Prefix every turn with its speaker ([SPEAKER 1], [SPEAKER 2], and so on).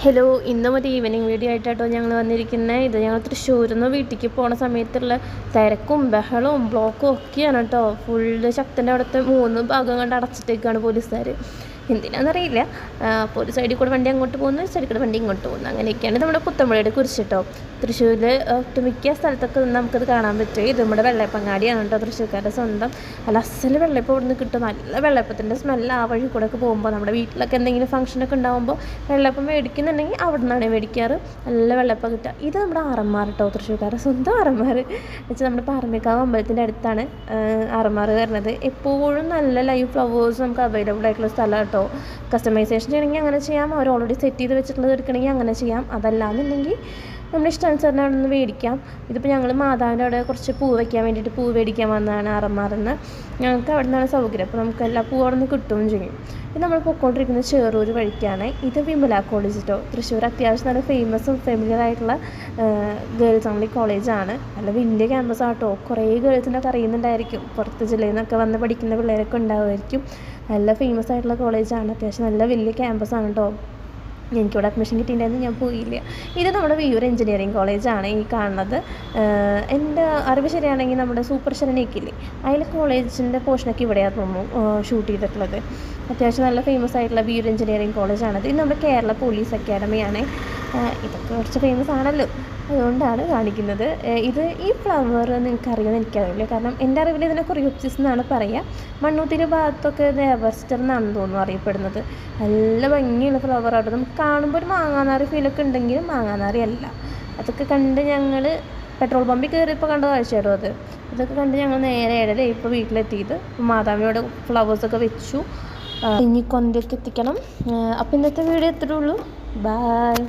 [SPEAKER 1] Hello ഇന്ന് ഒരു evening video ആയിട്ടാട്ടോ ഞങ്ങൾ വന്നിരിക്കുന്നത് ഇത് ഞങ്ങൾ തൃശ്ശൂരിൽ നിന്ന് വീട്ടിലേക്ക് പോണ സമയത്തുള്ള തിരക്കും ബഹളവും ബ്ലോക്കും ഒക്കെയാണ് കേട്ടോ ഫുള്ള് ശക്തന്റെ അവിടുത്തെ മൂന്ന് ഭാഗം കണ്ട് അടച്ചിട്ടേക്കാണ് പോലീസുകാർ എന്തിനാണെന്നറിയില്ല അപ്പോൾ ഒരു സൈഡിൽ കൂടെ വണ്ടി അങ്ങോട്ട് പോകുന്നു ഒരു സൈഡിൽ കൂടെ വണ്ടി ഇങ്ങോട്ട് പോകുന്നു. അങ്ങനെയൊക്കെയാണ് നമ്മുടെ പുത്തമ്പുഴയുടെ കുരിശ് കേട്ടോ തൃശ്ശൂരിൽ ഒട്ടുമിക്ക സ്ഥലത്തൊക്കെ നമുക്കത് കാണാൻ പറ്റും. ഇത് നമ്മുടെ വെള്ളയപ്പങ്ങാടിയാണ് കേട്ടോ തൃശ്ശൂർക്കാരുടെ സ്വന്തം. അല്ല അസൽ വെള്ളയപ്പം ഇവിടുന്ന് കിട്ടും. നല്ല വെള്ളയപ്പത്തിന്റെ സ്മെല്ല് ആ വഴി കൂടെ ഒക്കെ പോകുമ്പോൾ നമ്മുടെ വീട്ടിലൊക്കെ എന്തെങ്കിലും ഫംഗ്ഷനൊക്കെ ഉണ്ടാകുമ്പോൾ വെള്ളയപ്പം മേടിക്കുന്നുണ്ടെങ്കിൽ അവിടെ നിന്നാണ് മേടിക്കാറ്. നല്ല വെള്ളയപ്പം കിട്ടുക. ഇത് നമ്മുടെ ആറന്മാർ കേട്ടോ തൃശ്ശൂർക്കാരുടെ സ്വന്തം ആറന്മാർ. വെച്ചാൽ നമ്മുടെ പാറമേക്കാവ് അമ്പലത്തിന്റെ അടുത്താണ് ആറന്മാർ വരുന്നത്. എപ്പോഴും നല്ല ലൈവ് ഫ്ലവേഴ്സ് നമുക്ക് അവൈലബിൾ ആയിട്ടുള്ള സ്ഥലം കേട്ടോ. കസ്റ്റമൈസേഷൻ ചെയ്യണമെങ്കിൽ അങ്ങനെ ചെയ്യാം. അവർ ഓൾറെഡി സെറ്റ് ചെയ്ത് വെച്ചിട്ടുള്ളത് എടുക്കണമെങ്കിൽ അങ്ങനെ ചെയ്യാം. അതല്ലാന്നുണ്ടെങ്കിൽ നമ്മുടെ ഇഷ്ടാനുസരണം അവിടെ നിന്ന് മേടിക്കാം. ഇതിപ്പോൾ ഞങ്ങൾ മാതാവിന്റെ അവിടെ കുറച്ച് പൂ വയ്ക്കാൻ വേണ്ടിയിട്ട് പൂ മേടിക്കാൻ വന്നതാണ് ആറന്മാറിന്ന് ഞങ്ങൾക്ക് അവിടെ നിന്നാണ് സൗകര്യം. അപ്പോൾ നമുക്ക് എല്ലാ പൂവും അവിടെ നിന്ന് കിട്ടുകയും ചെയ്യും. ഇത് നമ്മൾ പൊയ്ക്കൊണ്ടിരിക്കുന്നത് ചേറൂർ വഴിക്കാണ്. ഇത് വിമല കോളേജ് കേട്ടോ തൃശ്ശൂർ അത്യാവശ്യം നല്ല ഫേമസും ഫെമിലിയർ ആയിട്ടുള്ള ഗേൾസ് ഓൺലി കോളേജാണ് നല്ല വലിയ ക്യാമ്പസ് ആട്ടോ. കുറേ ഗേൾസിനൊക്കെ അറിയുന്നുണ്ടായിരിക്കും പുറത്ത് ജില്ലയിൽ നിന്നൊക്കെ വന്ന് പഠിക്കുന്ന പിള്ളേരൊക്കെ ഉണ്ടാവുമായിരിക്കും. നല്ല ഫേമസ് ആയിട്ടുള്ള കോളേജാണ് അത്യാവശ്യം നല്ല വലിയ ക്യാമ്പസ് ആണ് കേട്ടോ എനിക്കിവിടെ അഡ്മിഷൻ കിട്ടിയിട്ടുണ്ടായിരുന്നു ഞാൻ പോയില്ല. ഇത് നമ്മുടെ വിയൂർ എഞ്ചിനീയറിംഗ് കോളേജാണ് ഈ കാണുന്നത്. എന്റെ അറിവ് ശരിയാണെങ്കിൽ നമ്മുടെ സൂപ്പർ ശരണിക്കില്ലേ അതിൽ കോളേജിന്റെ പോർഷനൊക്കെ ഇവിടെയാണ് തോന്നുന്നു ഷൂട്ട് ചെയ്തിട്ടുള്ളത്. അത്യാവശ്യം നല്ല ഫേമസ് ആയിട്ടുള്ള വിയൂർ എഞ്ചിനീയറിംഗ് കോളേജാണത് ഇത് നമ്മുടെ കേരള പോലീസ് അക്കാഡമിയാണ് ഇതൊക്കെ കുറച്ച് ഫേമസ് ആണല്ലോ. അതുകൊണ്ടാണ് കാണിക്കുന്നത്. ഇത് ഈ ഫ്ലവർ നിങ്ങൾക്ക് അറിയുമെന്ന് എനിക്കറിയില്ല കാരണം എന്റെ അറിവിൽ ഇതിനെ കൊറിയോപ്സിസ് എന്നാണ് പറയുക മണ്ണൂത്തിന്റെ ഭാഗത്തൊക്കെ ഇത് എവർസ്റ്റർ എന്നാണ് തോന്നുന്നു അറിയപ്പെടുന്നത്. നല്ല ഭംഗിയുള്ള ഫ്ലവർ ആയിട്ട് നമുക്ക് കാണുമ്പോൾ ഒരു മാങ്ങാനാറി ഫീലൊക്കെ ഉണ്ടെങ്കിലും മാങ്ങാനാറി അല്ല. അതൊക്കെ കണ്ട് ഞങ്ങൾ പെട്രോൾ പമ്പിൽ കയറിയപ്പോൾ കണ്ട കാഴ്ചയായിരുന്നു അത്. ഇതൊക്കെ കണ്ട് ഞങ്ങൾ നേരെ ഇടലേ ഇപ്പോൾ വീട്ടിലെത്തിയത്. മാതാവിയോട് ഫ്ലവേഴ്സൊക്കെ വെച്ചു. ഇനി കൊന്തയ്ക്ക് എത്തിക്കണം. അപ്പോൾ ഇന്നത്തെ വീഡിയോ എത്രയുള്ളൂ ബായ്